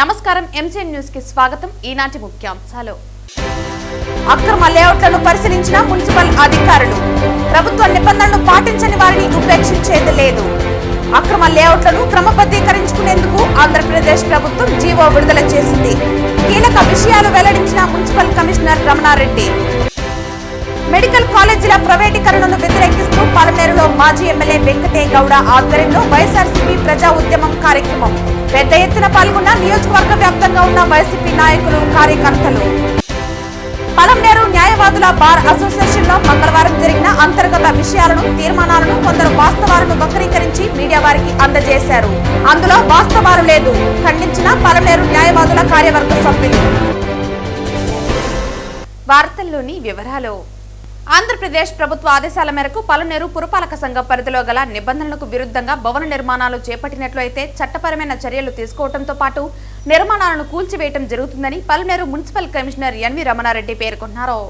నమస్కారం ఎంసీఎన్ న్యూస్కి స్వాగతం. ఈనాటి ముఖ్యాంశాలు. అక్రమ లేఅవుట్లను పరిశీలించిన మున్సిపల్ అధికారులు. ప్రభుత్వ నిబంధనలు పాటించని వారిని ఉపేక్షించేది లేదు. అక్రమ లేఅవుట్లను క్రమబద్ధీకరించుకునేందుకు ఆంధ్రప్రదేశ్ ప్రభుత్వం జీవో విడుదల చేసింది. కీలక విషయాలు వెల్లడించిన మున్సిపల్ కమిషనర్ రమణారెడ్డి. మెడికల్ కాలేజీల ప్రైవేటీకరణను వ్యతిరేకిస్తూ పలమేరులో మాజీ ఎమ్మెల్యే వెంకటే గౌడ ఆధ్వర్యంలో వైఎస్ఆర్సీపీ ప్రజా ఉద్యమం కార్యక్రమం. పెద్ద ఎత్తున పాల్గొన్న నియోజకవర్గ వ్యాప్తంగా ఉన్న వైసీపీ నాయకులు కార్యకర్తలు. పలంనేరు న్యాయవాదుల బార్ అసోసియేషన్లో మంగళవారం జరిగిన అంతర్గత విషయాలను తీర్మానాలను కొందరు వాస్తవాలను వక్రీకరించి మీడియా వారికి అందజేశారు. అందులో వాస్తవాలు లేదు ఖండించిన పలంనేరు న్యాయవాదుల కార్యవర్గ సభ్యులు. వార్తల్లోని వివరాలు. ఆంధ్రప్రదేశ్ ప్రభుత్వ ఆదేశాల మేరకు పలునేరు పురపాలక సంఘ పరిధిలో గల నిబంధనలకు విరుద్ధంగా భవన నిర్మాణాలు చేపట్టినట్లయితే చట్టపరమైన చర్యలు తీసుకోవడంతో పాటు నిర్మాణాలను కూల్చివేయటం జరుగుతుందని Palamaner municipal commissioner NV Ramana Reddy పేర్కొన్నారు.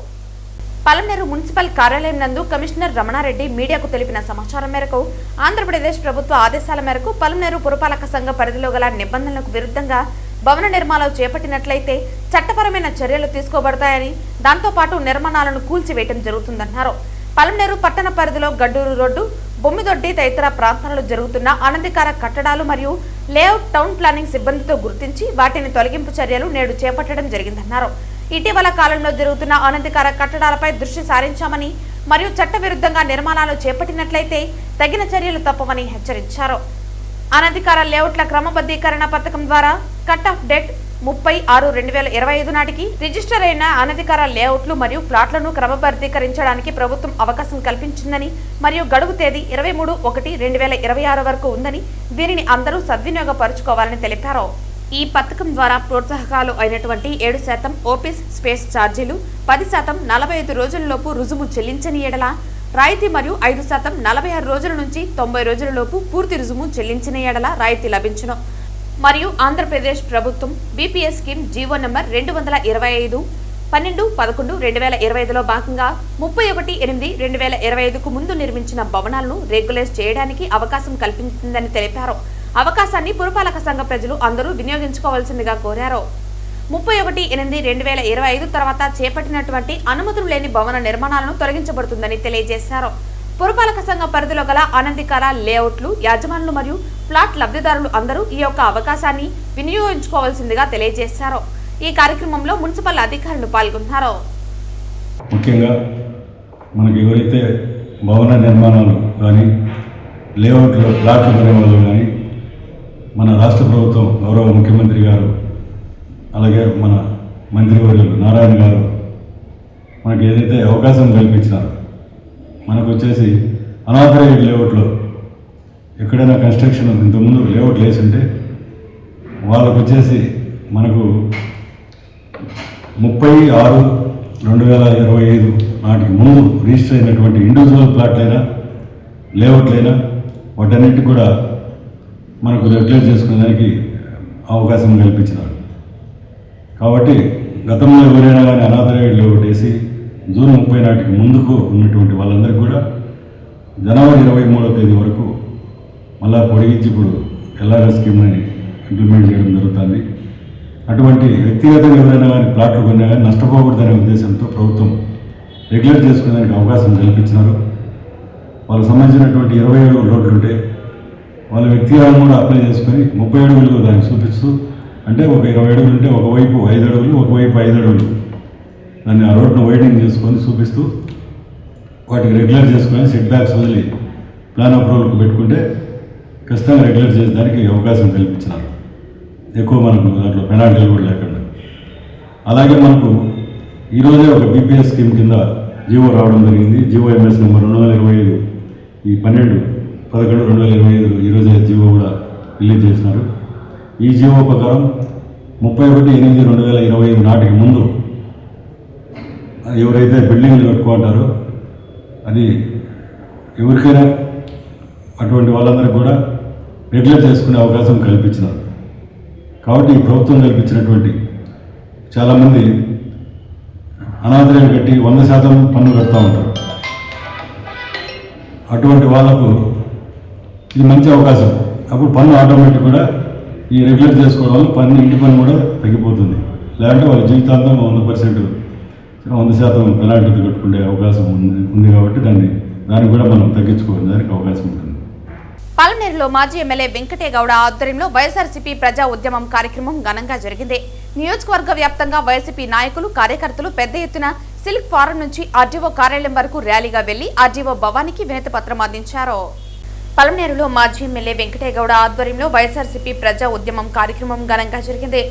పలనేరు మున్సిపల్ కార్యాలయం నందు కమిషనర్ రమణారెడ్డి మీడియాకు తెలిపిన సమాచారం మేరకు ఆంధ్రప్రదేశ్ ప్రభుత్వ ఆదేశాల మేరకు పలనేరు పురపాలక సంఘ పరిధిలో గల నిబంధనలకు విరుద్ధంగా భవన నిర్మాణాలు చేపట్టినట్లయితే చట్టపరమైన చర్యలు తీసుకోబడతాయని దాంతోపాటు నిర్మాణాలను కూల్చివేయటం జరుగుతుందన్నారు. పలమనేరు పట్టణ పరిధిలో గడ్డూరు రోడ్డు బొమ్మిదొడ్డి తదితర ప్రాంతాలలో జరుగుతున్న ఆనందికార కట్టడాలు మరియు లేఅవుట్ టౌన్ ప్లానింగ్ సిబ్బందితో గుర్తించి వాటిని తొలగింపు చర్యలు నేడు చేపట్టడం జరిగిందన్నారు. ఇటీవల కాలంలో జరుగుతున్న ఆనందికార కట్టడాలపై దృష్టి సారించామని మరియు చట్టవిరుద్ధంగా నిర్మాణాలు చేపట్టినట్లయితే తగిన చర్యలు తప్పవని హెచ్చరించారు. అనధికార లేఅవుట్ల క్రమబద్ధీకరణ పథకం ద్వారా కట్ ఆఫ్ డేట్ ముప్పై ఆరు రెండు వేల ఇరవై ఐదు నాటికి రిజిస్టర్ అయిన అనధికార లేఅవుట్లు మరియు ప్లాట్లను క్రమబద్ధీకరించడానికి ప్రభుత్వం అవకాశం కల్పించిందని మరియు గడువు తేదీ ఇరవై మూడు ఒకటి రెండు వేల ఇరవై ఆరు వరకు ఉందని దీనిని అందరూ సద్వినియోగపరుచుకోవాలని తెలిపారు. ఈ పథకం ద్వారా ప్రోత్సాహకాలు అయినటువంటి ఏడు శాతం ఓపీస్ స్పేస్ ఛార్జీలు పది శాతం నలభై ఐదు రోజుల్లోపు రుజుము చెల్లించని ఎడల రాయితీ మరియు ఐదు శాతం నలభై ఆరు రోజుల నుంచి తొంభై రోజులలోపు పూర్తి రుజుము చెల్లించిన ఎడల రాయితీ లభించును. మరియు ఆంధ్రప్రదేశ్ ప్రభుత్వం బీపీఎస్ స్కీమ్ జీవో నంబర్ రెండు వందల ఇరవై ఐదు పన్నెండు పదకొండు రెండు వేల ఇరవై ఐదులో భాగంగా ముప్పై ఒకటి ఎనిమిది రెండు వేల ఇరవై ఐదుకు ముందు నిర్మించిన భవనాలను రెగ్యులైజ్ చేయడానికి అవకాశం కల్పించిందని తెలిపారు. అవకాశాన్ని పురపాలక సంఘ ప్రజలు అందరూ వినియోగించుకోవాల్సిందిగా కోరారు. ముప్పై ఒకటి ఎనిమిది రెండు వేల ఇరవై ఐదు తర్వాత చేపట్టినటువంటి అనుమతులు లేని భవన నిర్మాణాలను తొలగించబడుతుందని తెలియజేశారు. పురపాలక సంఘ పరిధిలో గల అనధికార లేఅవుట్లు యాజమానులు మరియు ప్లాట్ లబ్ధిదారులు అందరూ ఈ యొక్క అవకాశాన్ని వినియోగించుకోవాల్సిందిగా తెలియజేశారు. ఈ కార్యక్రమంలో మున్సిపల్ అధికారులు పాల్గొన్నారు. ముఖ్యంగా మనకి ఎవరైతే భవన నిర్మాణాలు కానీ లేఅవుట్లు ప్లాట్లు కొనే వాళ్ళు కానీ మన రాష్ట్ర ప్రభుత్వం గౌరవ ముఖ్యమంత్రి గారు అలాగే మన మంత్రివర్యులు నారాయణ గారు మనకి ఏదైతే అవకాశం కల్పించినారో మనకు వచ్చేసి అనాథరైడ్ లేఅవుట్లో ఎక్కడైనా కన్స్ట్రక్షన్ ఇంతకుముందు లేఅవుట్ లేసి వాళ్ళకు వచ్చేసి మనకు ముప్పై ఆరు రెండు వేల ఇరవై ఐదు నాటికి ముందు రిజిస్టర్ అయినటువంటి ఇండివిజువల్ ప్లాట్లైనా లేఅవుట్లైనా వాటన్నిటి కూడా మనకు రెగ్యులేట్ చేసుకునేదానికి అవకాశం కల్పించినారు. కాబట్టి గతంలో ఎవరైనా కానీ అనాథరైడ్ వేసి జూన్ ముప్పై నాటికి ముందుకు ఉన్నటువంటి వాళ్ళందరికీ కూడా జనవరి ఇరవై మూడో తేదీ వరకు మళ్ళా పొడిగించి ఇప్పుడు ఎల్ఆర్ఎస్ స్కీమ్ని ఇంప్లిమెంట్ చేయడం జరుగుతుంది. అటువంటి వ్యక్తిగతంగా ఎవరైనా కానీ ప్లాట్లు కొన్నా కానీ నష్టపోకూడదనే ఉద్దేశంతో ప్రభుత్వం రెగ్యులేట్ చేసుకునేదానికి అవకాశం కల్పించినారు. వాళ్ళకి సంబంధించినటువంటి ఇరవై ఏడు రోడ్లు ఉంటే వాళ్ళ వ్యక్తిగతంగా కూడా అప్లై చేసుకొని ముప్పై అడుగులు దాన్ని చూపిస్తూ అంటే ఒక ఇరవై అడుగులు ఉంటే ఒకవైపు ఐదు అడుగులు ఒకవైపు ఐదు అడుగులు. దాన్ని ఆ రోడ్ను వైడింగ్ చేసుకొని చూపిస్తూ వాటికి రెగ్యులర్ చేసుకొని సెట్ బ్యాక్స్ వదిలి ప్లాన్ అప్రూవల్కి పెట్టుకుంటే ఖచ్చితంగా రెగ్యులర్ చేసేదానికి అవకాశం కల్పించినారు ఎక్కువ మనకు దాంట్లో పెనాల్టీలు కూడా లేకుండా. అలాగే మనకు ఈరోజే ఒక బీపీఎస్ స్కీమ్ కింద జీవో రావడం జరిగింది. జీవో ఎంఎస్ నెంబర్ రెండు వేల ఇరవై ఐదు ఈ పన్నెండు పదకొండు రెండు వేల ఇరవై ఐదు ఈరోజే జీవో కూడా రిలీజ్ చేసినారు. ఈ జీవో ప్రకారం ముప్పై ఒకటి ఎనిమిది రెండు వేల ఇరవై ఐదు నాటికి ముందు ఎవరైతే బిల్డింగ్లు కట్టుకుంటారో అది ఎవరికైనా అటువంటి వాళ్ళందరికీ కూడా రెగ్యులర్ చేసుకునే అవకాశం కల్పించినారు. కాబట్టి ఈ ప్రభుత్వం కల్పించినటువంటి చాలామంది అనాథరాలు కట్టి వంద శాతం పన్ను కడతా ఉంటారు. అటువంటి వాళ్ళకు ఇది మంచి అవకాశం. అప్పుడు పన్ను ఆటోమేటిక్ కూడా ఈ రెగ్యులర్ చేసుకోవడం వల్ల పని ఇంటి పని కూడా తగ్గిపోతుంది. లేదంటే వాళ్ళ జీవితాంతం వంద పర్సెంట్ వంద శాతం పెనాల్టీ కట్టుకునే అవకాశం ఉంది ఉంది కాబట్టి దాన్ని దాన్ని కూడా మనం తగ్గించుకోవడానికి అవకాశం ఉంటుంది. పల్మేరులో మాజీ ఎమ్మెల్యే వెంకటేగౌడ ఆధ్వర్యంలో వైఎస్ఆర్సీపీ ప్రజా ఉద్యమం కార్యక్రమం ఘనంగా జరిగింది. నియోజకవర్గ వ్యాప్తంగా వైసీపీ నాయకులు కార్యకర్తలు పెద్ద ఎత్తున సిల్క్ ఫారం నుంచి ఆర్డీఓ కార్యాలయం వరకు ర్యాలీగా వెళ్ళి ఆర్డీఓ భవానికి వినతి పత్రం అందించారు. పలమనేరులో మాజీ ఎమ్మెల్యే వెంకటేగౌడ ఆధ్వర్యంలో వైఎస్ఆర్సీపీ ప్రజా ఉద్యమం కార్యక్రమం ఘనంగా జరిగింది.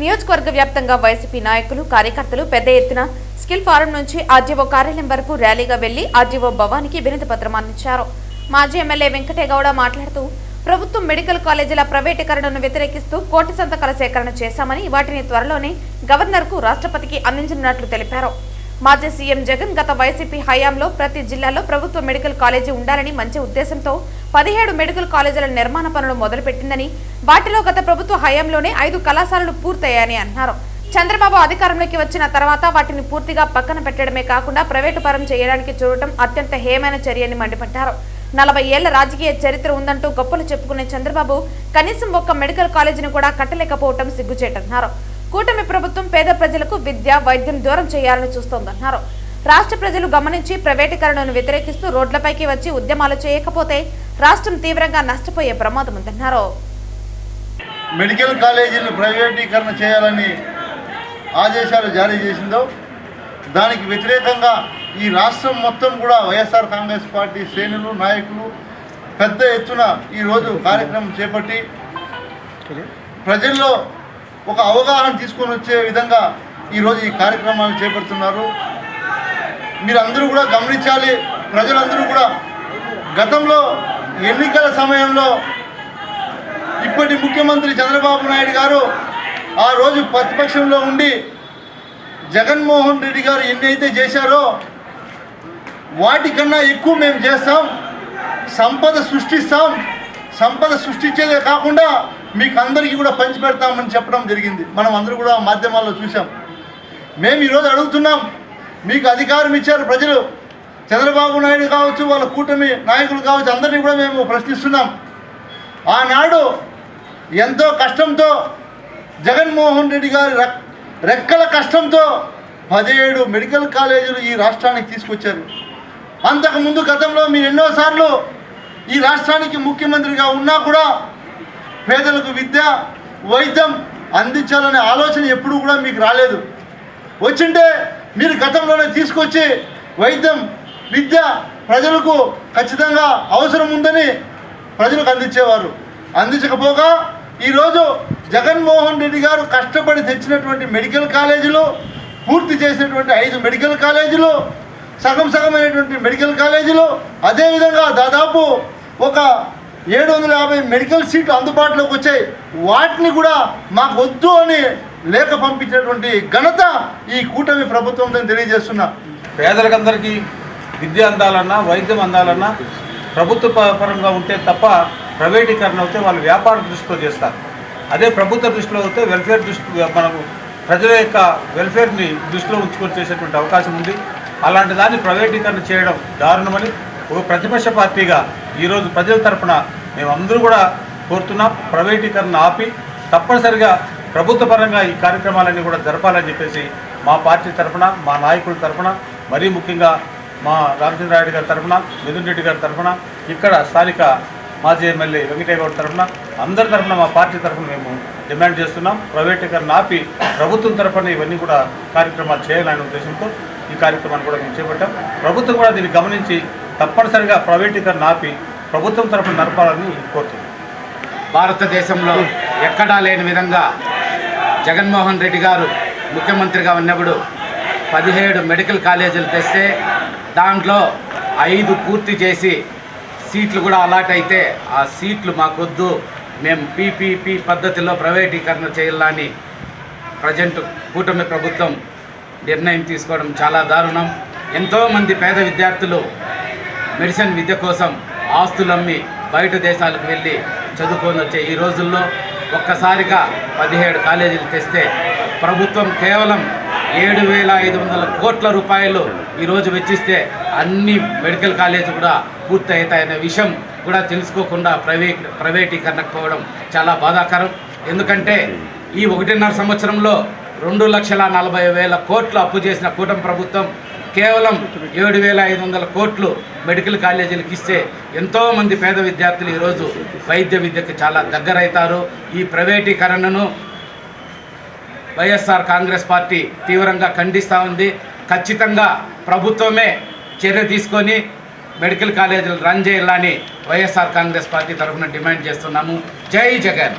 నియోజకవర్గ వ్యాప్తంగా వైసీపీ నాయకులు కార్యకర్తలు పెద్ద ఎత్తున స్కిల్ ఫారం నుంచి ఆర్జీఓ కార్యాలయం వరకు ర్యాలీగా వెళ్ళి ఆర్జీఓ భవానికి వినతి పత్రం అందించారు. మాజీ ఎమ్మెల్యే వెంకటేగౌడ మాట్లాడుతూ ప్రభుత్వం మెడికల్ కాలేజీల ప్రైవేటీకరణను వ్యతిరేకిస్తూ కోటి సంతకాల సేకరణ చేశామని వాటిని త్వరలోనే గవర్నర్కు రాష్ట్రపతికి అందించనున్నట్లు తెలిపారు. మాజీ సీఎం జగన్ గత వైసీపీ హయాంలో ప్రతి జిల్లాలో ప్రభుత్వ మెడికల్ కాలేజీ ఉండాలని మంచి ఉద్దేశంతో పదిహేడు మెడికల్ కాలేజీల నిర్మాణ పనులు మొదలుపెట్టిందని వాటిలో గత ప్రభుత్వ హయాంలోనే ఐదు కళాశాలలు పూర్తయ్యాయని అన్నారు. చంద్రబాబు అధికారంలోకి వచ్చిన తర్వాత వాటిని పూర్తిగా పక్కన పెట్టడమే కాకుండా ప్రైవేటు పరం చేయడానికి చూడటం అత్యంత హేమైన చర్యని మండిపడ్డారు. నలభై ఏళ్ళ రాజకీయ చరిత్ర ఉందంటూ గొప్పలు చెప్పుకునే చంద్రబాబు కనీసం ఒక్క మెడికల్ కాలేజీని కూడా కట్టలేకపోవటం సిగ్గుచేటన్నారు. కూటమి ప్రభుత్వం పేద ప్రజలకు విద్య వైద్యం దూరం చేయాలని చూస్తోందన్నారు. రాష్ట్ర ప్రజలు గమనించి ప్రైవేటీకరణను వ్యతిరేకిస్తూ రోడ్లపైకి వచ్చి ఉద్యమాలు చేయకపోతే రాష్ట్రం తీవ్రంగా నష్టపోయే ప్రమాదం ఉందన్నారు. మెడికల్ కాలేజీలను ప్రైవేటీకరణ చేయాలని ఆదేశాలు జారీ చేసిందో దానికి వ్యతిరేకంగా ఈ రాష్ట్రం మొత్తం కూడా వైఎస్ఆర్ కాంగ్రెస్ పార్టీ శ్రేణులు నాయకులు పెద్ద ఎత్తున ఈరోజు కార్యక్రమం చేపట్టి ప్రజల్లో ఒక అవగాహన తీసుకొని వచ్చే విధంగా ఈరోజు ఈ కార్యక్రమాన్ని చేపడుతున్నారు. మీరందరూ కూడా గమనించాలి ప్రజలందరూ కూడా గతంలో ఎన్నికల సమయంలో ఇప్పటి ముఖ్యమంత్రి చంద్రబాబు నాయుడు గారు ఆ రోజు ప్రతిపక్షంలో ఉండి జగన్మోహన్ రెడ్డి గారు ఎన్నైతే చేశారో వాటికన్నా ఎక్కువ మేము చేస్తాం. సంపద సృష్టిస్తాం. సంపద సృష్టించేదే కాకుండా మీకు అందరికీ కూడా పంచిపెడతామని చెప్పడం జరిగింది. మనం అందరూ కూడా మాధ్యమాల్లో చూసాం మేము ఈరోజు అడుగుతున్నాం మీకు అధికారం ఇచ్చారు ప్రజలు. చంద్రబాబు నాయుడు కావచ్చు వాళ్ళ కూటమి నాయకులు కావచ్చు అందరినీ కూడా మేము ప్రశ్నిస్తున్నాం. ఆనాడు ఎంతో కష్టంతో జగన్మోహన్ రెడ్డి గారి రెక్ రెక్కల కష్టంతో పదిహేడు మెడికల్ కాలేజీలు ఈ రాష్ట్రానికి తీసుకొచ్చారు. అంతకుముందు గతంలో మీరు ఎన్నోసార్లు ఈ రాష్ట్రానికి ముఖ్యమంత్రిగా ఉన్నా కూడా పేదలకు విద్య వైద్యం అందించాలనే ఆలోచన ఎప్పుడూ కూడా మీకు రాలేదు. వచ్చింటే మీరు గతంలోనే తీసుకొచ్చి వైద్యం విద్య ప్రజలకు ఖచ్చితంగా అవసరం ఉందని ప్రజలకు అందించేవారు. అందించకపోగా ఈరోజు జగన్మోహన్ రెడ్డి గారు కష్టపడి తెచ్చినటువంటి మెడికల్ కాలేజీలు పూర్తి చేసినటువంటి ఐదు మెడికల్ కాలేజీలు సగం సగమైనటువంటి మెడికల్ కాలేజీలు అదేవిధంగా దాదాపు ఒక ఏడు వందల యాభై మెడికల్ సీట్లు అందుబాటులోకి వచ్చాయి వాటిని కూడా మాకు వద్దు అని లేఖ పంపించినటువంటి ఘనత ఈ కూటమి ప్రభుత్వం తెలియజేస్తున్నా. పేదలకందరికీ విద్య అందాలన్నా వైద్యం అందాలన్నా ప్రభుత్వ ప- పరంగా ఉంటే తప్ప ప్రైవేటీకరణ అయితే వాళ్ళు వ్యాపార దృష్టితో చేస్తారు. అదే ప్రభుత్వ దృష్టిలో అయితే వెల్ఫేర్ దృష్టి మనకు ప్రజల యొక్క వెల్ఫేర్ని దృష్టిలో ఉంచుకొని చేసేటువంటి అవకాశం ఉంది. అలాంటి దాన్ని ప్రైవేటీకరణ చేయడం దారుణమని ఒక ప్రతిపక్ష పార్టీగా ఈరోజు ప్రజల తరఫున మేమందరూ కూడా కోరుతున్నాం ప్రైవేటీకరణ ఆపి తప్పనిసరిగా ప్రభుత్వ పరంగా ఈ కార్యక్రమాలన్నీ కూడా జరపాలని చెప్పేసి మా పార్టీ తరఫున మా నాయకుల తరఫున మరీ ముఖ్యంగా మా రామచంద్రారెడ్డి గారి తరఫున మిథున్ రెడ్డి గారి తరఫున ఇక్కడ స్థానిక మాజీ ఎమ్మెల్యే వెంకటేగౌడ తరఫున అందరి తరఫున మా పార్టీ తరఫున మేము డిమాండ్ చేస్తున్నాం. ప్రైవేటీకరణ ఆపి ప్రభుత్వం తరఫున ఇవన్నీ కూడా కార్యక్రమాలు చేయాలనే ఉద్దేశంతో ఈ కార్యక్రమాన్ని కూడా మేము చేపట్టాం. ప్రభుత్వం కూడా దీన్ని గమనించి తప్పనిసరిగా ప్రైవేటీకరణ ఆపి ప్రభుత్వం తరఫున నడపాలని కోరుతున్నాం. భారతదేశంలో ఎక్కడా లేని విధంగా జగన్మోహన్ రెడ్డి గారు ముఖ్యమంత్రిగా ఉన్నప్పుడు పదిహేడు మెడికల్ కాలేజీలు తెస్తే దాంట్లో ఐదు పూర్తి చేసి సీట్లు కూడా అలాట్ అయితే ఆ సీట్లు మాకొద్దు. మేము పీపీపీ పద్ధతిలో ప్రైవేటీకరణ చేయాలని ప్రజెంట్ కూటమి ప్రభుత్వం నిర్ణయం తీసుకోవడం చాలా దారుణం. ఎంతోమంది పేద విద్యార్థులు మెడిసిన్ విద్య కోసం ఆస్తులమ్మి బయట దేశాలకు వెళ్ళి చదువుకొని వచ్చే ఈ రోజుల్లో ఒక్కసారిగా పదిహేడు కాలేజీలు తెస్తే ప్రభుత్వం కేవలం ఏడు వేల ఐదు వందల కోట్ల రూపాయలు ఈరోజు వెచ్చిస్తే అన్ని మెడికల్ కాలేజీ కూడా పూర్తి అవుతాయనే విషయం కూడా తెలుసుకోకుండా ప్రైవేట్ ప్రైవేటీకరణకు పోవడం చాలా బాధాకరం. ఎందుకంటే ఈ ఒకటిన్నర సంవత్సరంలో రెండు లక్షల నలభై వేల కోట్లు అప్పు చేసిన కూటమి ప్రభుత్వం కేవలం ఏడు వేల ఐదు వందల కోట్లు మెడికల్ కాలేజీలకు ఇస్తే ఎంతోమంది పేద విద్యార్థులు ఈరోజు వైద్య విద్యకు చాలా దగ్గరవుతారు. ఈ ప్రైవేటీకరణను వైఎస్ఆర్ కాంగ్రెస్ పార్టీ తీవ్రంగా ఖండిస్తూ ఉంది. ఖచ్చితంగా ప్రభుత్వమే చర్య తీసుకొని మెడికల్ కాలేజీలు రన్ చేయాలని వైఎస్ఆర్ కాంగ్రెస్ పార్టీ తరఫున డిమాండ్ చేస్తున్నాము. జై జగన్.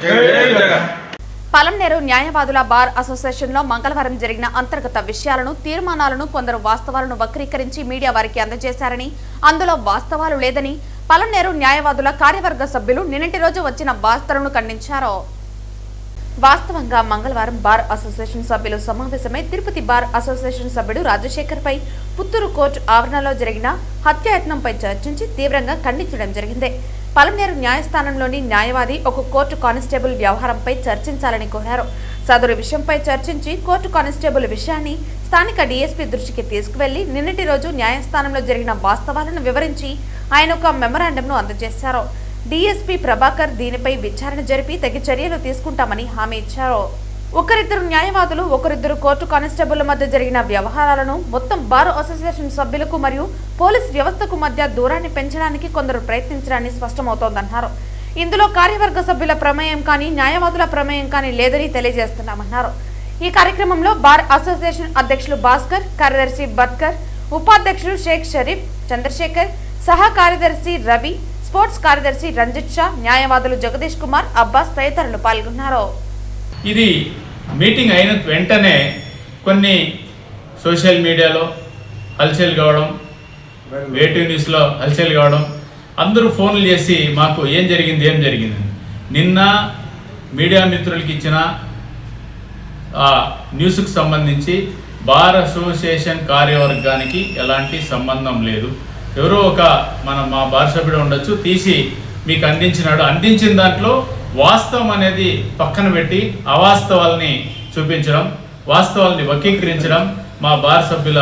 పలంనేరు న్యాయవాదుల బార్ అసోసియేషన్లో మంగళవారం జరిగిన అంతర్గత విషయాలను తీర్మానాలను కొందరు వాస్తవాలను వక్రీకరించి మీడియా వారికి అందజేశారని అందులో వాస్తవాలు లేదని పలంనేరు న్యాయవాదుల కార్యవర్గ సభ్యులు నిన్నటి రోజు వచ్చిన వార్తలను ఖండించారు. వాస్తవంగా మంగళవారం బార్ అసోసియేషన్ సభ్యులు సమావేశమై తిరుపతి బార్ అసోసియేషన్ సభ్యుడు రాజశేఖర్ పై పుత్తూరు కోర్టు ఆవరణలో జరిగిన హత్యాయత్నంపై చర్చించి తీవ్రంగా ఖండించడం జరిగింది. పలమనేరు న్యాయస్థానంలోని న్యాయవాది ఒక కోర్టు కానిస్టేబుల్ వ్యవహారంపై చర్చించాలని కోరారు. సదరు విషయంపై చర్చించి కోర్టు కానిస్టేబుల్ విషయాన్ని స్థానిక డీఎస్పీ దృష్టికి తీసుకువెళ్ళి నిన్నటి రోజు న్యాయస్థానంలో జరిగిన వాస్తవాలను వివరించి ఆయన ఒక మెమరాండంను అందజేశారు. డీఎస్పీ ప్రభాకర్ దీనిపై విచారణ జరిపి తగి చర్యలు తీసుకుంటామని హామీ ఇచ్చారు. ఒకరిద్దరు న్యాయవాదులు ఒకరిద్దరు కోర్టు కానిస్టేబుల్ మధ్య జరిగిన వ్యవహారాలను మొత్తం బార్ అసోసియేషన్ సభ్యులకు మరియు పోలీస్ వ్యవస్థకు మధ్య దూరాన్ని పెంచడానికి కొందరు ప్రయత్నించడాన్ని స్పష్టమవుతోందన్నారు. ఇందులో కార్యవర్గ సభ్యుల ప్రమేయం కానీ న్యాయవాదుల ప్రమేయం కానీ లేదని తెలియజేస్తున్నామన్నారు. ఈ కార్యక్రమంలో బార్ అసోసియేషన్ అధ్యక్షులు భాస్కర్ కార్యదర్శి బట్కర్ ఉపాధ్యక్షులు షేక్ షరీఫ్ చంద్రశేఖర్ సహా కార్యదర్శి రవి స్పోర్ట్స్ కార్యదర్శి రంజిత్ షా న్యాయవాదులు జగదీష్ కుమార్ అబ్బాస్ తదితరులు పాల్గొన్నారు. ఇది మీటింగ్ అయిన వెంటనే కొన్ని సోషల్ మీడియాలో హల్చల్ కావడం వేటివ్ న్యూస్లో హల్చల్ కావడం అందరూ ఫోన్లు చేసి మాకు ఏం జరిగింది ఏం జరిగింది నిన్న మీడియా మిత్రులకి ఇచ్చిన ఆ న్యూస్కి సంబంధించి బార్ అసోసియేషన్ కార్యవర్గానికి ఎలాంటి సంబంధం లేదు. ఎవరో ఒక మన మా బార్ సభ్యుడు ఉండొచ్చు తీసి మీకు అందించినాడు. అందించిన దాంట్లో వాస్తవం అనేది పక్కన పెట్టి అవాస్తవాల్ని చూపించడం వాస్తవాల్ని వక్రీకరించడం మా బార్ సభ్యుల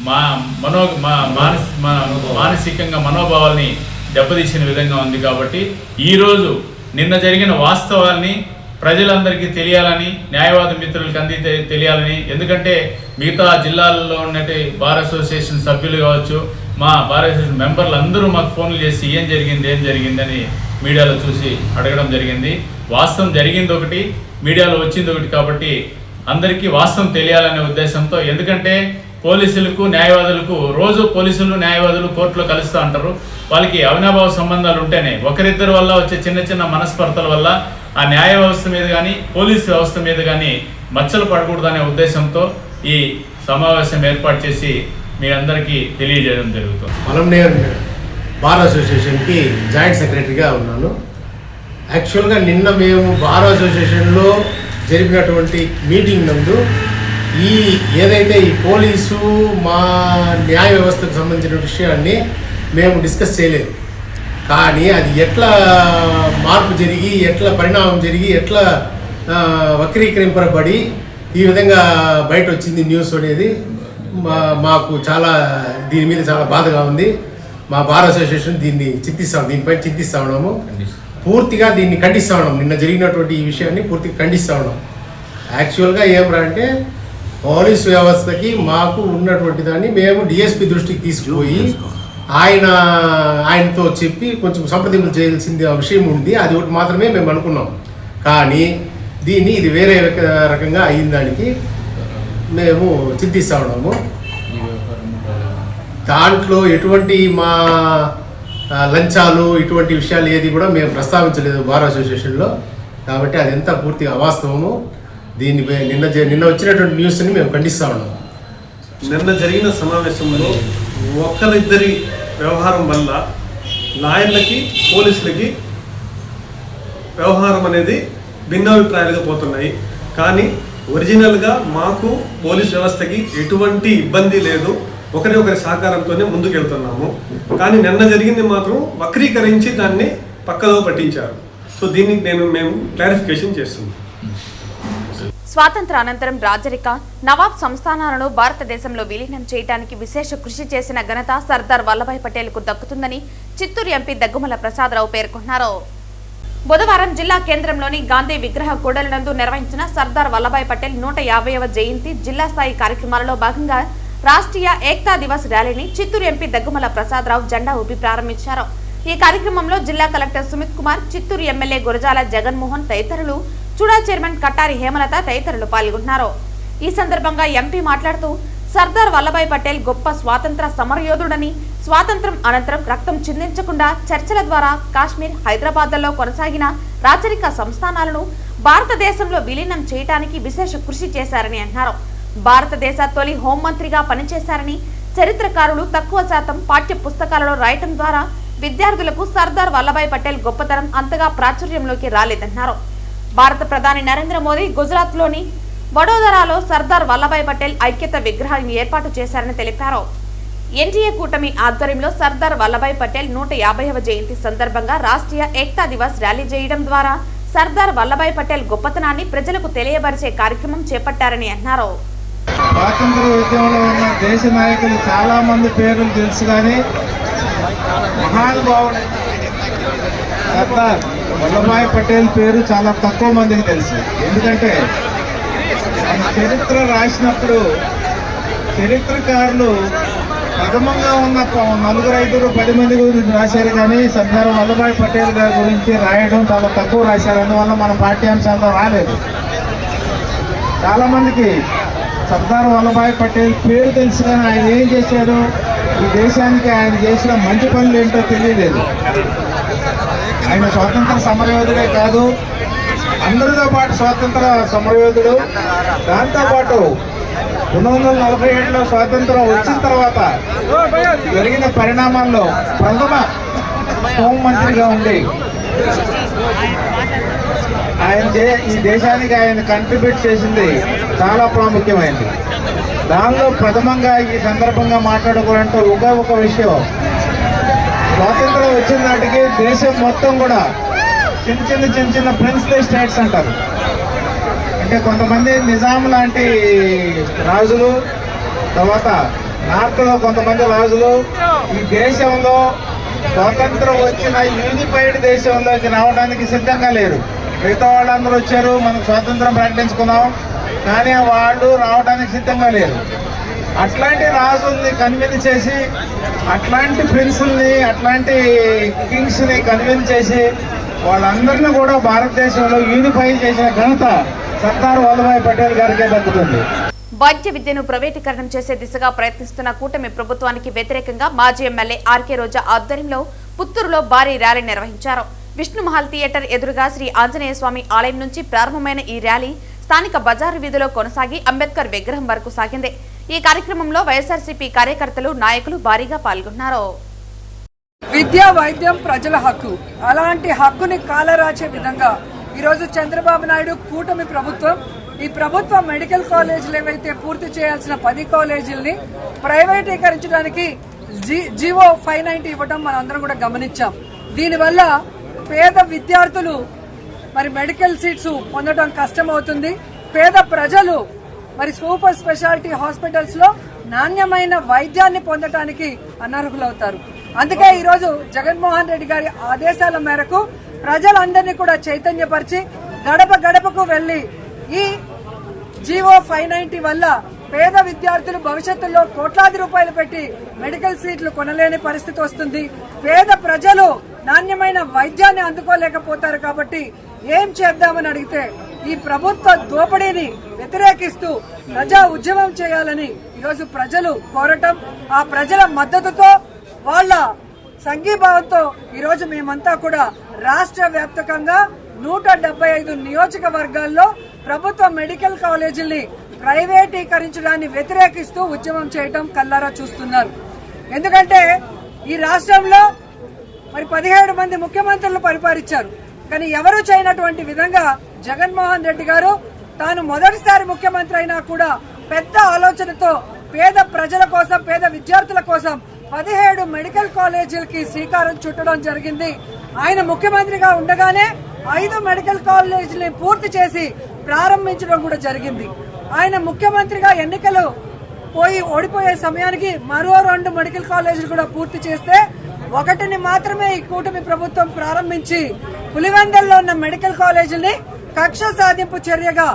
మా మనో మా మానస్ మా మానసికంగా మనోభావాల్ని దెబ్బతీసిన విధంగా ఉంది కాబట్టి ఈరోజు నిన్న జరిగిన వాస్తవాల్ని ప్రజలందరికీ తెలియాలని న్యాయవాద మిత్రులకి అంది తెలియాలని ఎందుకంటే మిగతా జిల్లాల్లో ఉన్నట్టు బార్ అసోసియేషన్ సభ్యులు కావచ్చు మా బార్ అసోసియేషన్ మెంబర్లు అందరూ మాకు ఫోన్లు చేసి ఏం జరిగింది ఏం జరిగిందని మీడియాలో చూసి అడగడం జరిగింది. వాస్తవం జరిగింది ఒకటి మీడియాలో వచ్చింది ఒకటి కాబట్టి అందరికీ వాస్తవం తెలియాలనే ఉద్దేశంతో ఎందుకంటే పోలీసులకు న్యాయవాదులకు రోజు పోలీసులు న్యాయవాదులు కోర్టులో కలుస్తూ ఉంటారు వాళ్ళకి అవినాభావ సంబంధాలు ఉంటేనే ఒకరిద్దరి వల్ల వచ్చే చిన్న చిన్న మనస్పర్ధల వల్ల ఆ న్యాయ వ్యవస్థ మీద కానీ పోలీస్ వ్యవస్థ మీద కానీ మచ్చలు పడకూడదనే ఉద్దేశంతో ఈ సమావేశం ఏర్పాటు చేసి మీ అందరికీ తెలియజేయడం జరుగుతుంది. బార్ అసోసియేషన్కి జాయింట్ సెక్రటరీగా ఉన్నాను. యాక్చువల్గా నిన్న మేము బార్ అసోసియేషన్లో జరిపినటువంటి మీటింగ్ నందు ఈ ఏదైతే ఈ పోలీసు మా న్యాయ వ్యవస్థకు సంబంధించిన విషయాన్ని మేము డిస్కస్ చేయలేదు. కానీ అది ఎట్లా మార్పు జరిగి ఎట్లా పరిణామం జరిగి ఎట్లా వక్రీకరింపబడి ఈ విధంగా బయట వచ్చింది న్యూస్ అనేది మా మాకు చాలా దీని మీద చాలా బాధగా ఉంది. మా బార్ అసోసియేషన్ దీన్ని చింతిస్తాం దీనిపై చింతిస్తా ఉన్నాము. పూర్తిగా దీన్ని ఖండిస్తా ఉన్నాం. నిన్న జరిగినటువంటి ఈ విషయాన్ని పూర్తిగా ఖండిస్తా ఉన్నాం. యాక్చువల్గా ఏమరా అంటే పోలీస్ వ్యవస్థకి మాకు ఉన్నటువంటి దాన్ని మేము డిఎస్పి దృష్టికి తీసుకుపోయి ఆయన ఆయనతో చెప్పి కొంచెం సంప్రదింపులు చేయాల్సింది ఆ విషయం ఉంది. అది ఒకటి మాత్రమే మేము అనుకున్నాం. కానీ దీన్ని ఇది వేరే రక- రకంగా అయిన దానికి మేము చింతిస్తా ఉన్నాము. దాంట్లో ఎటువంటి మా లంచాలు ఇటువంటి విషయాలు ఏది కూడా మేము ప్రస్తావించలేదు బార్ అసోసియేషన్లో. కాబట్టి అది ఎంత పూర్తిగా అవాస్తవము దీన్ని నిన్న జ- నిన్న వచ్చినటువంటి న్యూస్ని మేము ఖండిస్తా ఉన్నాం. నిన్న జరిగిన సమావేశంలో ఒక్కరిద్దరి వ్యవహారం వల్ల లాయర్లకి పోలీసులకి వ్యవహారం అనేది భిన్నాభిప్రాయాలుగా పోతున్నాయి. కానీ ఒరిజినల్గా మాకు పోలీస్ వ్యవస్థకి ఎటువంటి ఇబ్బంది లేదు. ఒకరి ఒకరి సహకారంతోనే ముందుకెళ్తున్నాము. కానీ నిన్న జరిగింది మాత్రం వక్రీకరించి దాన్ని పక్కదో పట్టించారు. సో దీనికి నేను మేము క్లారిఫికేషన్ చేస్తున్నాం. స్వాతంత్ర అనంతరం రాజరిక నవాబ్ సంస్థానాలను భారతదేశంలో విలీనం చేయడానికి విశేష కృషి చేసిన ఘనత సర్దార్ వల్లభాయ్ పటేల్కు దక్కుతుందని చిత్తూరు ఎంపీ దగ్గుమల ప్రసాదరావు పేర్కొన్నారు. బుధవారం జిల్లా కేంద్రంలోని గాంధీ విగ్రహ కూడలినందు నిర్వహించిన సర్దార్ వల్లభాయ్ పటేల్ నూట యాభైవ జయంతి జిల్లా స్థాయి కార్యక్రమాలలో భాగంగా రాష్ట్రీయ ఏక్తా దివస్ ర్యాలీని చిత్తూరు ఎంపీ దగ్గుమల ప్రసాదరావు జెండా ఊపి ప్రారంభించారు. ఈ కార్యక్రమంలో జిల్లా కలెక్టర్ సుమిత్ కుమార్ చిత్తూరు ఎమ్మెల్యే గురజాల జగన్మోహన్ తదితరులు చుడా చైర్మన్ కట్టారి హేమలత తదితరులు పాల్గొన్నారు. ఈ సందర్భంగా ఎంపీ మాట్లాడుతూ సర్దార్ వల్లభాయ్ పటేల్ గొప్ప స్వాతంత్ర సమరయోధుడని స్వాతంత్రం అనంతరం రక్తం చిందించకుండా చర్చల ద్వారా కాశ్మీర్ హైదరాబాద్లలో కొనసాగిన రాచరిక సంస్థానాలను భారతదేశంలో విలీనం చేయడానికి విశేష కృషి చేశారని అన్నారు. భారతదేశ తొలి హోంమంత్రిగా పనిచేశారని చరిత్రకారులు తక్కువ శాతం పాఠ్య పుస్తకాలలో రాయటం ద్వారా విద్యార్థులకు సర్దార్ వల్లభాయ్ పటేల్ గొప్పతనం అంతగా ప్రాచుర్యంలోకి రాలేదన్నారు. భారత ప్రధాని నరేంద్ర మోదీ గుజరాత్లోని వడోదరాలో సర్దార్ వల్లభాయ్ పటేల్ ఐక్యత విగ్రహాన్ని ఏర్పాటు చేశారని తెలిపారు. ఎన్డీఏ కూటమి ఆధ్వర్యంలో సర్దార్ వల్లభాయ్ పటేల్ నూట యాభైవ జయంతి సందర్భంగా రాష్ట్రీయ ఏక్తా దివస్ ర్యాలీ చేయడం ద్వారా సర్దార్ వల్లభాయ్ పటేల్ గొప్పతనాన్ని ప్రజలకు తెలియపరిచే కార్యక్రమం చేపట్టారని అన్నారు. స్వాతంత్ర ఉద్యమంలో ఉన్న దేశ నాయకులు చాలా మంది పేర్లు తెలుసు కానీ మహానుభావుడు సర్దార్ వల్లభాయ్ పటేల్ పేరు చాలా తక్కువ మందికి తెలుసు. ఎందుకంటే మన చరిత్ర రాసినప్పుడు చరిత్రకారులు ప్రథమంగా ఉన్న నలుగురు ఐదుగురు పది మంది గురించి రాశారు కానీ సర్దార్ వల్లభాయ్ పటేల్ గారి గురించి రాయడం చాలా తక్కువ రాశారు. అందువల్ల మన పాఠ్యాంశాల్లో రాలేదు. చాలామందికి సర్దార్ వల్లభాయ్ పటేల్ పేరు తెలుసు కానీ ఆయన ఏం చేశారు ఈ దేశానికి ఆయన చేసిన మంచి పనులు ఏంటో తెలియలేదు. ఆయన స్వాతంత్ర సమరయోధుడే కాదు అందరితో పాటు స్వాతంత్ర సమరయోధుడు. దాంతోపాటు రెండు వందల నలభై ఏడులో స్వాతంత్రం వచ్చిన తర్వాత జరిగిన పరిణామాల్లో ప్రథమ హోంమంత్రిగా ఉండి ఆయన చే- ఈ దేశానికి ఆయన కంట్రిబ్యూట్ చేసింది చాలా ప్రాముఖ్యమైనది దానిలో ప్రథమంగా ఈ సందర్భంగా మాట్లాడుకోవాలంటే ఒకే ఒక విషయం. స్వాతంత్రం వచ్చిన నాటికి దేశం మొత్తం కూడా చిన్న చిన్న చిన్న చిన్న ప్రిన్స్లీ స్టేట్స్ అంటారు. అంటే కొంతమంది నిజాం లాంటి రాజులు తర్వాత నార్త్లో కొంతమంది రాజులు ఈ దేశంలో స్వాతంత్రం వచ్చిన యూనిఫైడ్ దేశంలోకి రావడానికి సిద్ధంగా లేరు. మిగతా వాళ్ళందరూ వచ్చారు మనం స్వాతంత్రం ప్రకటించుకున్నాం కానీ వాళ్ళు రావడానికి సిద్ధంగా లేరు. అట్లాంటి రాజుల్ని కన్విన్స్ చేసి అట్లాంటి ప్రిన్సుల్ని అట్లాంటి కింగ్స్ని కన్విన్స్ చేసి వాళ్ళందరినీ కూడా భారతదేశంలో యూనిఫై చేసిన ఘనత సర్దార్ వల్లభాయ్ పటేల్ గారికే దక్కుతుంది. వైద్య విద్యను ప్రైవేటీకరణం చేసే దిశగా ప్రయత్నిస్తున్న కూటమి ప్రభుత్వానికి వ్యతిరేకంగా మాజీ ఎమ్మెల్యే ఆర్కే రోజా ఆధ్వర్యంలో పుత్తూరులో భారీ ర్యాలీ నిర్వహించారు. విష్ణుమహల్ థియేటర్ ఎదురుగా శ్రీ ఆంజనేయ స్వామి ఆలయం నుంచి ప్రారంభమైన ఈ ర్యాలీ స్థానిక బజారు వీధిలో కొనసాగి అంబేద్కర్ విగ్రహం వరకు సాగింది. ఈ కార్యక్రమంలో వైఎస్ఆర్సీపీ కార్యకర్తలు నాయకులు భారీగా పాల్గొన్నారు. విద్య వైద్యం ప్రజల హక్కు. అలాంటి హక్కుని కాలరాచే విధంగా ఈరోజు చంద్రబాబు నాయుడు కూటమి ప్రభుత్వం ఈ ప్రభుత్వ మెడికల్ కాలేజీలు ఏవైతే పూర్తి చేయాల్సిన పది కాలేజీల్ని ప్రైవేటీకరించడానికి జీ- జీవో ఫైవ్ నైన్టీ ఇవ్వడం మనందరం కూడా గమనించాం. దీనివల్ల పేద విద్యార్థులు మరి మెడికల్ సీట్స్ పొందడం కష్టమవుతుంది. పేద ప్రజలు మరి సూపర్ స్పెషాలిటీ హాస్పిటల్స్లో నాణ్యమైన వైద్యాన్ని పొందటానికి అనర్హులవుతారు. అందుకే ఈరోజు జగన్మోహన్ రెడ్డి గారి ఆదేశాల మేరకు ప్రజలందరినీ కూడా చైతన్యపరిచి గడప గడపకు వెళ్ళి ఈ జీవో ఫైవ్ నైన్టీ వల్ల పేద విద్యార్థులు భవిష్యత్తులో కోట్లాది రూపాయలు పెట్టి మెడికల్ సీట్లు కొనలేని పరిస్థితి వస్తుంది. పేద ప్రజలు నాణ్యమైన వైద్యాన్ని అందుకోలేకపోతారు కాబట్టి ఏం చేద్దామని అడిగితే ఈ ప్రభుత్వ దోపిడీని వ్యతిరేకిస్తూ ప్రజా ఉద్యమం చేయాలని ఈరోజు ప్రజలు కోరటం ఆ ప్రజల మద్దతుతో వాళ్ళ సంఘీభావంతో ఈరోజు మేమంతా కూడా రాష్ట్ర వ్యాప్తంగా నూట డెబ్బై ఐదు నియోజకవర్గాల్లో ప్రభుత్వ మెడికల్ కాలేజీల్ని ప్రైవేటీకరించడాన్ని వ్యతిరేకిస్తూ ఉద్యమం చేయటం కల్లారా చూస్తున్నారు. ఎందుకంటే ఈ రాష్ట్రంలో మరి పదిహేడు మంది ముఖ్యమంత్రులు పరిపాలించారు. కానీ ఎవరు చేయనటువంటి విధంగా జగన్మోహన్ రెడ్డి గారు తాను మొదటిసారి ముఖ్యమంత్రి అయినా కూడా పెద్ద ఆలోచనతో పేద ప్రజల కోసం పేద విద్యార్థుల కోసం పదిహేడు మెడికల్ కాలేజీలకి శ్రీకారం చుట్టడం జరిగింది. ఆయన ముఖ్యమంత్రిగా ఉండగానే ఐదు మెడికల్ కాలేజీని పూర్తి చేసి ప్రారంభించడం కూడా జరిగింది. ఆయన ముఖ్యమంత్రిగా ఎన్నికలు పోయి ఓడిపోయే సమయానికి మరో రెండు మెడికల్ కాలేజీలు కూడా పూర్తి చేస్తే ఒకటిని మాత్రమే ఈ కూటమి ప్రభుత్వం ప్రారంభించి పులివెందల్లో ఉన్న మెడికల్ కాలేజీని కక్ష సాధింపు చర్యగా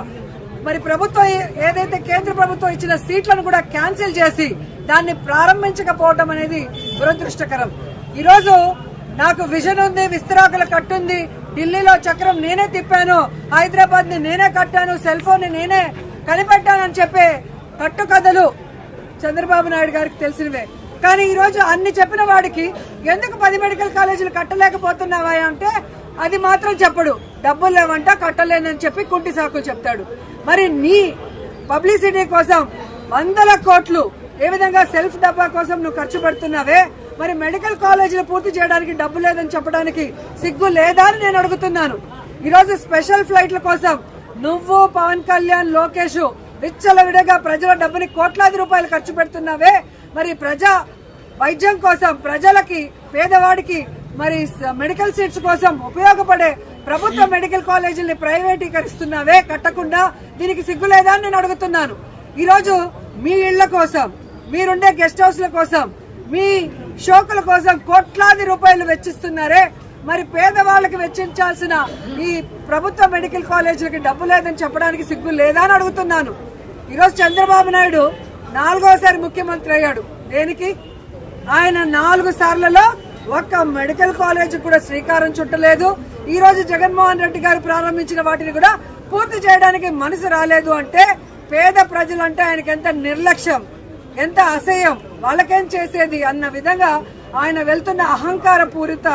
మరి ప్రభుత్వం ఏదైతే కేంద్ర ప్రభుత్వం ఇచ్చిన సీట్లను కూడా క్యాన్సిల్ చేసి దాన్ని ప్రారంభించకపోవటం అనేది దురదృష్టకరం. ఈరోజు నాకు విజన్ ఉంది విస్తరాకుల కట్టుంది ఢిల్లీలో చక్రం నేనే తిప్పాను హైదరాబాద్ని నేనే కట్టాను సెల్ ఫోన్ని నేనే కనిపెట్టానని చెప్పే కట్టుకథలు చంద్రబాబు నాయుడు గారికి తెలిసినవే. కానీ ఈ రోజు అన్ని చెప్పిన వాడికి ఎందుకు పది మెడికల్ కాలేజీలు కట్టలేకపోతున్నావా అంటే అది మాత్రం చెప్పడు. డబ్బులు లేవంట కట్టలేనని చెప్పి కుంటి సాకులు చెప్తాడు. మరి నీ పబ్లిసిటీ కోసం వందల కోట్లు ఏ విధంగా సెల్ఫ్ డబ్బా కోసం నువ్వు ఖర్చు పెడుతున్నావే? మరి మెడికల్ కాలేజీలు పూర్తి చేయడానికి డబ్బు లేదని చెప్పడానికి సిగ్గు లేదా అని నేను అడుగుతున్నాను. ఈ రోజు స్పెషల్ ఫ్లైట్ల కోసం నువ్వు పవన్ కళ్యాణ్ లోకేష్ విచ్చలవిడిగా ప్రజల డబ్బుని కోట్లాది రూపాయలు ఖర్చు పెడుతున్నావే. మరి ప్రజా వైద్యం కోసం ప్రజలకి పేదవాడికి మరి మెడికల్ సీట్స్ కోసం ఉపయోగపడే ప్రభుత్వ మెడికల్ కాలేజీల్ని ప్రైవేటీకరిస్తున్నావే కట్టకుండా దీనికి సిగ్గు లేదా అని నేను అడుగుతున్నాను. ఈ రోజు మీ ఇళ్ళ కోసం మీరుండే గెస్ట్ హౌస్ల కోసం మీ షోకుల కోసం కోట్లాది రూపాయలు వెచ్చిస్తున్నారే. మరి పేదవాళ్ళకి వెచ్చించాల్సిన ఈ ప్రభుత్వ మెడికల్ కాలేజీలకి డబ్బు లేదని చెప్పడానికి సిగ్గు లేదా అని అడుగుతున్నాను. ఈరోజు చంద్రబాబు నాయుడు నాలుగోసారి ముఖ్యమంత్రి అయ్యాడు. దేనికి? ఆయన నాలుగు సార్లలో ఒక్క మెడికల్ కాలేజ్ కూడా శ్రీకారం చుట్టలేదు. ఈ రోజు జగన్మోహన్ రెడ్డి గారు ప్రారంభించిన వాటిని కూడా పూర్తి చేయడానికి మనసు రాలేదు అంటే పేద ప్రజలంటే ఆయనకి ఎంత నిర్లక్ష్యం ఎంత అసహ్యం. వాళ్ళకేం చేసేది అన్న విధంగా ఆయన వెళ్తున్న అహంకార పూరిత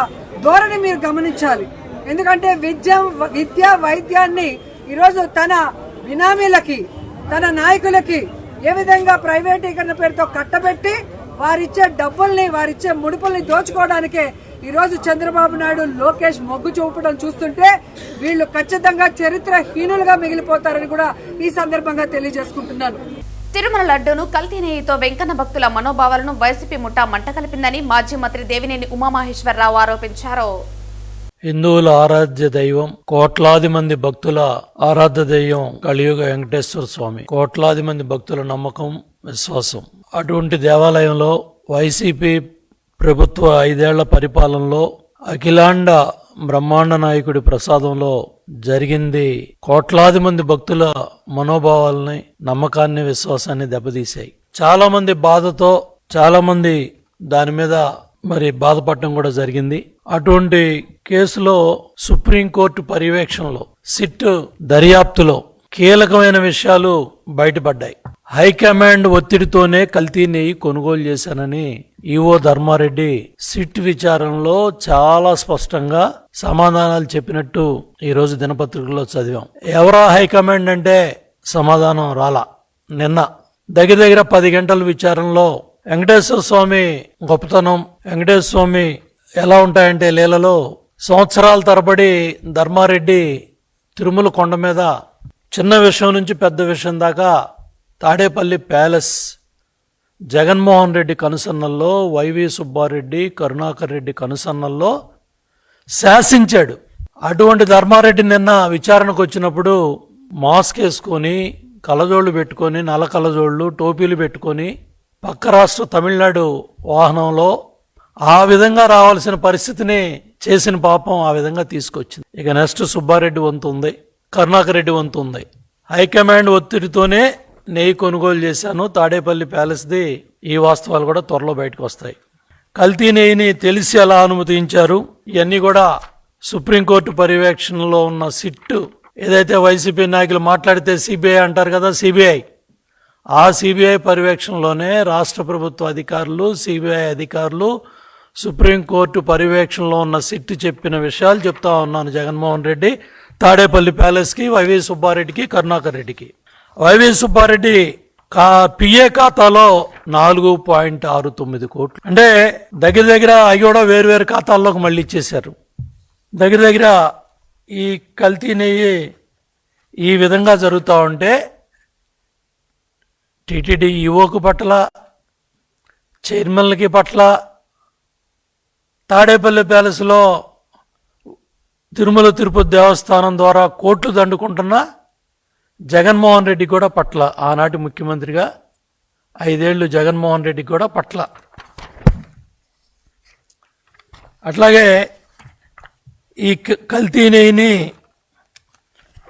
ధోరణి మీరు గమనించాలి. ఎందుకంటే విద్య విద్య వైద్యాన్ని ఈరోజు తన బినామీలకి తన నాయకులకి ఏ విధంగా ప్రైవేటీకరణ పేరుతో కట్టబెట్టి వారిచ్చే డబ్బుల్ని వారిచ్చే ముడుపుల్ని దోచుకోవడానికే ఈరోజు చంద్రబాబు నాయుడు లోకేష్ మొగ్గు చూపడం చూస్తుంటే వీళ్ళు ఖచ్చితంగా చరిత్రహీనులుగా మిగిలిపోతారని కూడా ఈ సందర్భంగా తెలియజేసుకుంటున్నాను. తిరుమల లడ్డూను కల్తీ నెయ్యితో వెంకన్న భక్తుల మనోభావాలను వైసీపీ ముఠా మంటకలిపిందని మాజీ మంత్రి దేవినేని ఉమామహేశ్వరరావు ఆరోపించారు. హిందువుల ఆరాధ్య దైవం కోట్లాది మంది భక్తుల ఆరాధ్య దైవం కలియుగ వెంకటేశ్వర స్వామి. కోట్లాది మంది భక్తుల నమ్మకం విశ్వాసం. అటువంటి దేవాలయంలో వైసీపీ ప్రభుత్వ ఐదేళ్ళ పరిపాలనలో అఖిలాండ బ్రహ్మాండ నాయకుడి ప్రసాదంలో జరిగింది కోట్లాది మంది భక్తుల మనోభావాలని నమ్మకాన్ని విశ్వాసాన్ని దెబ్బతీశాయి. చాలా మంది బాధతో చాలా మంది దాని మీద మరి బాధపడటం కూడా జరిగింది. అటువంటి కేసులో సుప్రీంకోర్టు పర్యవేక్షణలో సిట్ దర్యాప్తులో కీలకమైన విషయాలు బయటపడ్డాయి. హైకమాండ్ ఒత్తిడితోనే కల్తీ నెయ్యి కొనుగోలు చేశానని ఈవో ధర్మారెడ్డి సిట్ విచారణలో చాలా స్పష్టంగా సమాధానాలు చెప్పినట్టు ఈరోజు దినపత్రికలో చదివాం. ఎవరా హైకమాండ్ అంటే సమాధానం రాలా. నిన్న దగ్గర దగ్గర పది గంటల విచారణలో వెంకటేశ్వర స్వామి గొప్పతనం వెంకటేశ్వర స్వామి ఎలా ఉంటాయంటే లీలలో సంవత్సరాల తరబడి ధర్మారెడ్డి తిరుమల కొండ మీద చిన్న విషయం నుంచి పెద్ద విషయం దాకా తాడేపల్లి ప్యాలెస్ జగన్మోహన్ రెడ్డి కనుసన్నల్లో వైవి సుబ్బారెడ్డి కరుణాకర్ రెడ్డి కనుసన్నల్లో శాసించాడు. అటువంటి ధర్మారెడ్డి నిన్న విచారణకు వచ్చినప్పుడు మాస్క్ వేసుకొని కలజోళ్ళు పెట్టుకొని నల్ల కలజోళ్ళు టోపీలు పెట్టుకొని పక్క రాష్ట్ర తమిళనాడు వాహనంలో ఆ విధంగా రావాల్సిన పరిస్థితిని చేసిన పాపం ఆ విధంగా తీసుకొచ్చింది. ఇక నెక్స్ట్ సుబ్బారెడ్డి వంతు ఉంది కరుణాకర్ రెడ్డి వంతు ఉంది. హైకమాండ్ ఒత్తిడితోనే నెయ్యి కొనుగోలు చేశాను తాడేపల్లి ప్యాలెస్ది. ఈ వాస్తవాలు కూడా త్వరలో బయటకు వస్తాయి. కల్తీ నెయ్యిని తెలిసి ఎలా అనుమతించారు? ఇవన్నీ కూడా సుప్రీంకోర్టు పర్యవేక్షణలో ఉన్న సిట్ ఏదైతే వైసీపీ నాయకులు మాట్లాడితే సిబిఐ అంటారు కదా సిబిఐ. ఆ సిబిఐ పర్యవేక్షణలోనే రాష్ట్ర ప్రభుత్వ అధికారులు సిబిఐ అధికారులు సుప్రీంకోర్టు పర్యవేక్షణలో ఉన్న సిట్ చెప్పిన విషయాలు చెప్తా ఉన్నాను జగన్మోహన్ రెడ్డి. తాడేపల్లి ప్యాలెస్కి వైవి సుబ్బారెడ్డికి కరుణాకర్ రెడ్డికి. వైవి సుబ్బారెడ్డి కా పిఏ ఖాతాలో నాలుగు పాయింట్ ఆరు తొమ్మిది కోట్లు. అంటే దగ్గర దగ్గర అవి కూడా వేరు వేరు ఖాతాల్లోకి మళ్ళీ ఇచ్చేశారు. దగ్గర దగ్గర ఈ కల్తీ నెయ్యి ఈ విధంగా జరుగుతూ ఉంటే టీటీడీ ఈవోకు పట్ల చైర్మన్లకి పట్ల తాడేపల్లి ప్యాలెస్లో తిరుమల తిరుపతి దేవస్థానం ద్వారా కోట్లు దండుకుంటున్న జగన్మోహన్ రెడ్డి కూడా పట్ల ఆనాటి ముఖ్యమంత్రిగా ఐదేళ్ళు జగన్మోహన్ రెడ్డి కూడా పట్ల. అట్లాగే ఈ క-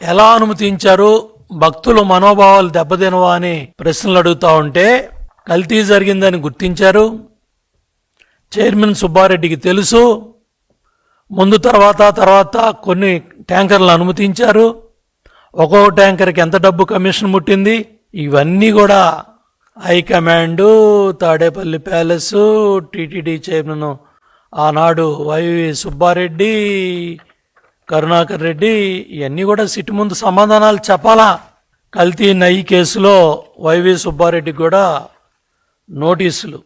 ఎలా అనుమతించారు భక్తుల మనోభావాలు దెబ్బతినవా అని ప్రశ్నలు అడుగుతా ఉంటే కల్తీ జరిగిందని గుర్తించారు. చైర్మన్ సుబ్బారెడ్డికి తెలుసు. ముందు తర్వాత తర్వాత కొన్ని ట్యాంకర్లు అనుమతించారు. ఒక్కో ట్యాంకర్కి ఎంత డబ్బు కమిషన్ ముట్టింది? ఇవన్నీ కూడా high command Tadepalli palace TTD chairman ఆనాడు వైవి సుబ్బారెడ్డి కరుణాకర్ రెడ్డి ఇవన్నీ కూడా సిటీ ముందు సమాధానాలు చెప్పాలా? కల్తీ నయ్యి కేసులో వైవి సుబ్బారెడ్డికి కూడా నోటీసులు.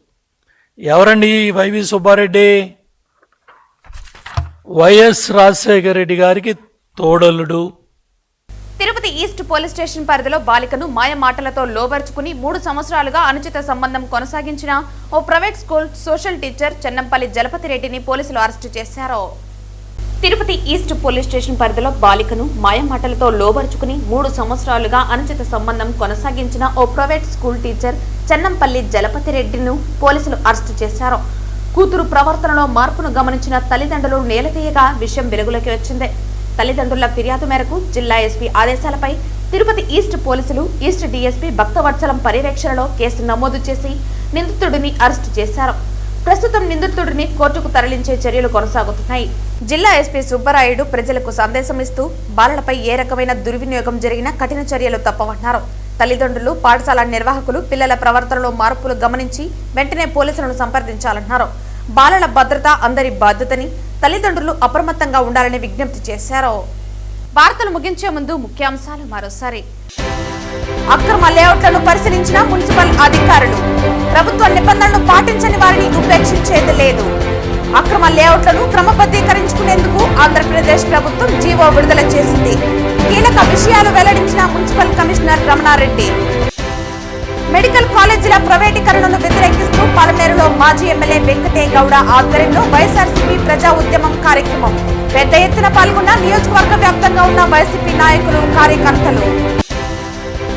ఎవరండి వైవి సుబ్బారెడ్డి? వైఎస్ రాజశేఖర రెడ్డి గారికి తోడలుడు తిరుపతి ఈస్ట్ పోలీస్ స్టేషన్ పరిధిలో బాలికను మాయ మాటలతో లోబరుచుకుని మూడు సంవత్సరాలుగా అనుచిత సంబంధం కొనసాగించిన ఓ private school social teacher Chennampalli Jalapathi రెడ్డిని పోలీసులు అరెస్టు చేశారు. తిరుపతి ఈస్ట్ పోలీస్ స్టేషన్ పరిధిలో బాలికను మాయమాటలతో లోబర్చుకుని లోబరుచుకుని మూడు సంవత్సరాలుగా అనుచిత సంబంధం కొనసాగించిన ఓ private school teacher Chennampalli Jalapathi రెడ్డిను పోలీసులు అరెస్టు చేశారు. కూతురు ప్రవర్తనలో మార్పును గమనించిన తల్లిదండ్రులు నేలతీయగా విషయం వెలుగులోకి వచ్చింది. తల్లిదండ్రుల ఫిర్యాదు మేరకు జిల్లా ఎస్పీ ఆదేశాలపై తిరుపతి ఈస్ట్ పోలీసులు ఈస్ట్ డీఎస్పీ భక్తవత్సలం పర్యవేక్షణలో కేసు నమోదు చేసి నిందితుడిని అరెస్టు చేశారు. ప్రస్తుతం నిందితుడిని కోర్టుకు తరలించే చర్యలు కొనసాగుతున్నాయి. జిల్లా ఎస్పీ సుబ్బరాయుడు ప్రజలకు సందేశం ఇస్తూ బాలలపై ఏ రకమైన దుర్వినియోగం జరిగినా కఠిన చర్యలు తప్పవన్నారు. తల్లిదండ్రులు పాఠశాల నిర్వాహకులు పిల్లల ప్రవర్తనలో మార్పులు గమనించి వెంటనే పోలీసులను సంప్రదించాలన్నారు. బాలల భద్రత అందరి బాధ్యతని తల్లిదండ్రులు అప్రమత్తంగా ఉండాలని విజ్ఞప్తి చేశారు. వార్తలు ముగించే ముందు ముఖ్యాంశాలు మరోసారి. అక్రమ లేఅవుట్లను పరిశీలించిన మున్సిపల్ అధికారులు. ప్రభుత్వ నిబంధనలను పాటించని వారిని ఉపేక్షించేది లేదు. అక్రమ లేఅవుట్లను క్రమబద్ధీకరించుకునేందుకు ఆంధ్రప్రదేశ్ ప్రభుత్వం జీవో విడుదల చేసింది. కీలక విషయాలు వెల్లడించిన మున్సిపల్ కమిషనర్ రమణారెడ్డి. మెడికల్ కాలేజీల ప్రైవేటీకరణను వ్యతిరేకిస్తూ పాలమేరులో మాజీ ఎమ్మెల్యే వెంకటే గౌడ ఆధ్వర్యంలో వైఎస్ఆర్సీపీ ప్రజా ఉద్యమం కార్యక్రమం. పెద్ద ఎత్తున పాల్గొన్న నియోజకవర్గ వ్యాప్తంగా ఉన్న వైసీపీ నాయకులు కార్యకర్తలు.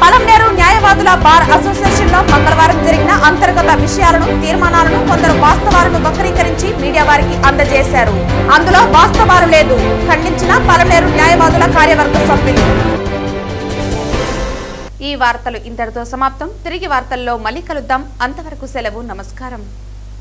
పలమనేరు న్యాయవాదుల బార్ అసోసియేషన్లో మంగళవారం జరిగిన అంతర్గత విషయాలను తీర్మానాలను కొందరు వాస్తవాలను వక్రీకరించి మీడియా వారికి అందజేశారు. అందులో వాస్తవాలు లేదు. ఖండించిన పలమనేరు న్యాయవాదుల కార్యవర్గ సభ్యులు. ఈ వార్తలు ఇంతటితో సమాప్తం. తిరిగి వార్తల్లో మళ్ళీ కలుద్దాం. అంతవరకు సెలవు నమస్కారం.